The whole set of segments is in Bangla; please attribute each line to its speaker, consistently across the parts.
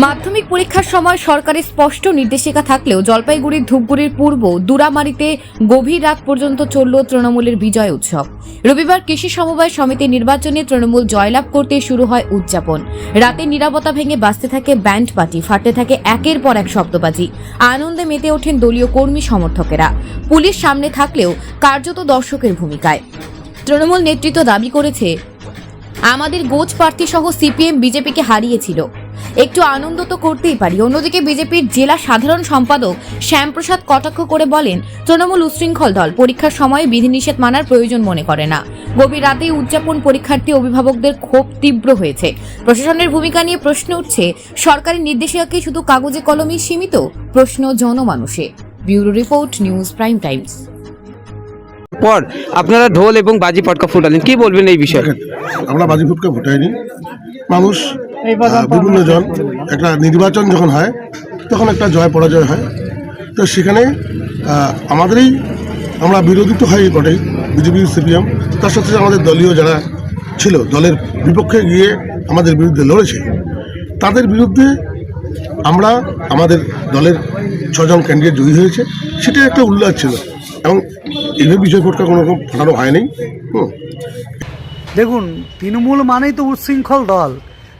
Speaker 1: মাধ্যমিক পরীক্ষার সময় সরকারের স্পষ্ট নির্দেশিকা থাকলেও জলপাইগুড়ির ধূপগুড়ির পূর্ব দুরামারিতে গভীর রাত পর্যন্ত চলল তৃণমূলের বিজয় উৎসব। রবিবার কৃষি সমবায় সমিতির নির্বাচনে তৃণমূল জয়লাভ করতে শুরু হয় উদযাপন। রাতে নিরাপত্তা ভেঙে বাঁচতে থাকে ব্যান্ড পার্টি, ফাটতে থাকে একের পর এক শব্দবাজি। আনন্দে মেতে ওঠেন দলীয় কর্মী সমর্থকেরা। পুলিশ সামনে থাকলেও কার্যত দর্শকের ভূমিকায়। তৃণমূল নেতৃত্ব দাবি করেছে, আমাদের গোচ প্রার্থী সহ সিপিএম, বিজেপিকে হারিয়েছিল। একটু আনন্দ তো করতেই পারি। অন্যদিকে বিজেপির জেলা সাধারণ সম্পাদক শ্যামপ্রসাদ কটাক্ষ করে বলেন তৃণমূল উচ্ছৃঙ্খল দল পরীক্ষার সময় বিধিনিষেধ মানার প্রয়োজন মনে করে না। গভীর রাতেই উদযাপন পরীক্ষার্থী অভিভাবকদের ক্ষোভ তীব্র হয়েছে। প্রশাসনের ভূমিকা নিয়ে প্রশ্ন উঠছে সরকারি নির্দেশিকা কি শুধু কাগজে কলমেই সীমিত? প্রশ্ন জনমানুষে। Bureau report news prime times.
Speaker 2: পর আপনারা ঢোল এবং বাজি পটকা ফুটালেন। কি বলবেন এই বিষয়ে?
Speaker 3: আমরা বাজি ফুটকে ভোটাইনি মানুষ বিভিন্ন জন একটা নির্বাচন যখন হয় তখন একটা জয় পরাজয় হয়। তো সেখানে আমাদেরই আমরা বিরোধী তো হয় বটেই বিজেপি সিপিএম। তার সাথে সাথে আমাদের দলীয় যারা ছিল দলের বিপক্ষে গিয়ে আমাদের বিরুদ্ধে লড়েছে। তাদের বিরুদ্ধে আমরা আমাদের দলের ছজন ক্যান্ডিডেট জয়ী হয়েছে। সেটা একটা উল্লাস ছিল। এবং এইভাবে বিজয় ফটকা কোনো রকম ফাটানো হয়নি। হুম।
Speaker 4: দেখুন তৃণমূল মানেই তো উচ্ছৃঙ্খল দল।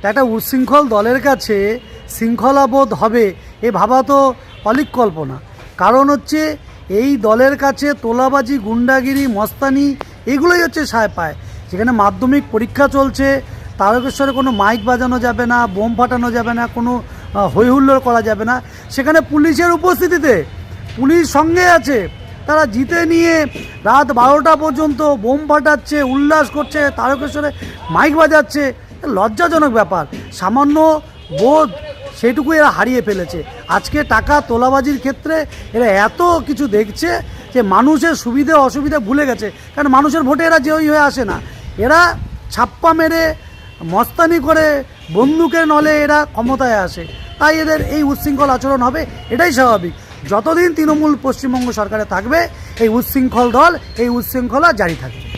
Speaker 4: একটা উচ্ছৃঙ্খল দলের কাছে শৃঙ্খলাবোধ হবে এ ভাবা তো অলিক কল্পনা কারণ হচ্ছে এই দলের কাছে তোলাবাজি গুন্ডাগিরি মস্তানি এগুলোই হচ্ছে সায় পায়। যেখানে মাধ্যমিক পরীক্ষা চলছে তারকেশ্বরে কোনো মাইক বাজানো যাবে না বোম ফাটানো যাবে না কোনো আহ, হইহুল্লোড় করা যাবে না। সেখানে পুলিশের উপস্থিতিতে পুলিশ সঙ্গে আছে তারা জিতে নিয়ে রাত বারোটা পর্যন্ত বোম ফাটাচ্ছে উল্লাস করছে তারকেশ্বরে মাইক বাজাচ্ছে। লজ্জাজনক ব্যাপার। সামান্য বোধ সেটুকু এরা হারিয়ে ফেলেছে। আজকে টাকা তোলাবাজির ক্ষেত্রে এরা এত কিছু দেখছে যে মানুষের সুবিধে অসুবিধা ভুলে গেছে। কারণ মানুষের ভোটে এরা যেই হয়ে আসে না। এরা ছাপ্পা মেরে, মস্তানি করে, বন্দুকের নলে এরা ক্ষমতায় আসে। তাই এদের এই উচ্ছৃঙ্খল আচরণ হবে, এটাই স্বাভাবিক। যতদিন তৃণমূল পশ্চিমবঙ্গ সরকারে থাকবে, এই উচ্ছৃঙ্খল দল, এই উচ্ছৃঙ্খলা জারি থাকবে।